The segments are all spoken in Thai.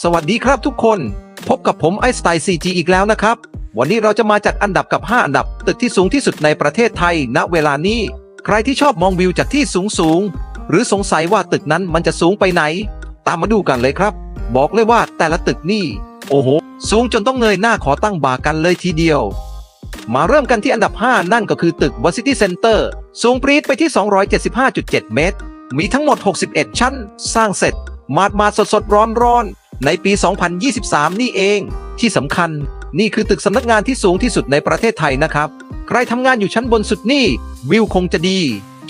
สวัสดีครับทุกคน พบกับผมไอสไตล์ 4G อีกแล้วนะครับ วันนี้เราจะมาจัดอันดับกับ 5 อันดับ ตึกที่สูงที่สุดในประเทศไทย ณเวลานี้ ใครที่ชอบมองวิวจากที่สูงสูง หรือสงสัยว่าตึกนั้นมันจะสูงไปไหน ตามมาดูกันเลยครับ บอกเลยว่าแต่ละตึกนี่ โอ้โห สูงจนต้องเงยหน้าขอตั้งบากันเลยทีเดียว มาเริ่มกันที่อันดับ 5 นั่นก็คือตึก w a City Center สูงปรี๊ดไปที่ 275.7 เมตร มีทั้งหมด 61 ชั้น สร้างเสร็จ มาดมาสดสดร้อนร้อนๆ ในปี 2023 นี่เอง ที่สำคัญนี่คือตึกสำนักงานที่สูงที่สุดในประเทศไทยนะครับ ใครทำงานอยู่ชั้นบนสุดนี่ วิวคงจะดี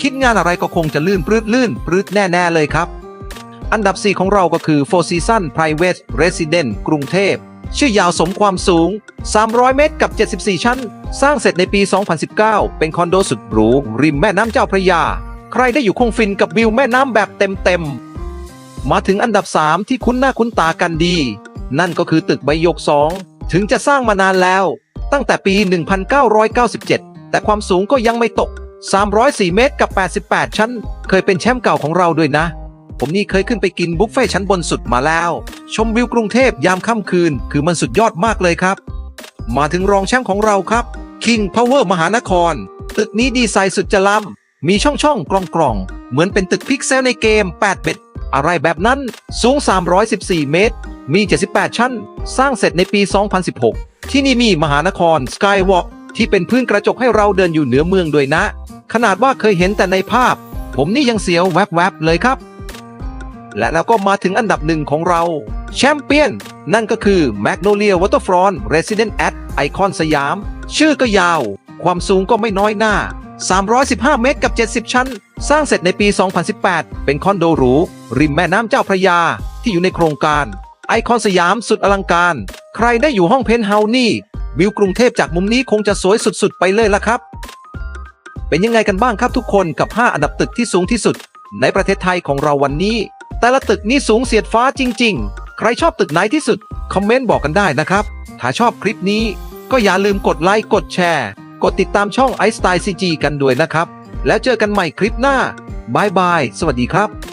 คิดงานอะไรก็คงจะลื่นปลื้ดลื่นปลื้ดแน่ ๆ เลยครับ อันดับ 4 ของเราก็คือ Four Seasons Private Residence กรุงเทพ ชื่อยาวสมความสูง 300 เมตรกับ 74 ชั้น สร้างเสร็จในปี 2019 เป็นคอนโดสุดหรูริมแม่น้ำเจ้าพระยา ใครได้อยู่คงฟินกับวิวแม่น้ำแบบเต็มๆ มาถึงอันดับ 3 ที่คุ้นหน้าคุ้นตากันดี นั่นก็คือตึกใบยก 2 ถึงจะสร้างมานานแล้ว ตั้งแต่ปี 1997 แต่ความสูงก็ยังไม่ตก 304 เมตรกับ 88 ชั้น เคยเป็นแชมป์เก่าของเราด้วยนะ ผมนี่เคยขึ้นไปกินบุฟเฟ่ชั้นบนสุดมาแล้ว ชมวิวกรุงเทพยามค่ำคืน คือมันสุดยอดมากเลยครับ มาถึงรองแชมป์ของเราครับ King Power มหานคร ตึกนี้ดีไซน์สุดจะล้ำมีช่องช่องกล่องกล่องๆ เหมือนเป็นตึกพิกเซลในเกม8เบ็ด อะไรแบบนั้น สูง 314 เมตร มี 78 ชั้น สร้างเสร็จในปี 2016 ที่นี่มีมหานคร Skywalk ที่เป็นพื้นกระจกให้เราเดินอยู่เหนือเมืองด้วยนะ ขนาดว่าเคยเห็นแต่ในภาพ ผมนี่ยังเสียวแวบๆเลยครับ และแล้วก็มาถึงอันดับหนึ่งของเรา แชมเปี้ยน นั่นก็คือ Magnolia Waterfront Resident at Icon สยาม ชื่อก็ยาว ความสูงก็ไม่น้อยหน้า 315 เมตรกับ 70 ชั้นสร้างเสร็จในปี 2018 เป็นคอนโดหรู ริมแม่น้ำเจ้าพระยา ที่อยู่ในโครงการ ไอคอนสยามสุดอลังการ ใครได้อยู่ห้องเพนท์เฮาส์นี่ วิวกรุงเทพจากมุมนี้คงจะสวยสุดๆ ไปเลยล่ะครับ เป็นยังไงกันบ้างครับทุกคนกับ 5 อันดับตึกที่สูงที่สุด ในประเทศไทยของเราวันนี้ แต่ละตึกนี้สูงเสียดฟ้าจริง ๆ ใครชอบตึกไหนที่สุด คอมเมนต์บอกกันได้นะครับ ถ้าชอบคลิปนี้ ก็อย่าลืมกดไลค์กดแชร์ กดติดตามช่อง i s t y l e CG กันด้วยนะครับ แล้วเจอกันใหม่คลิปหน้าบายบาย สวัสดีครับ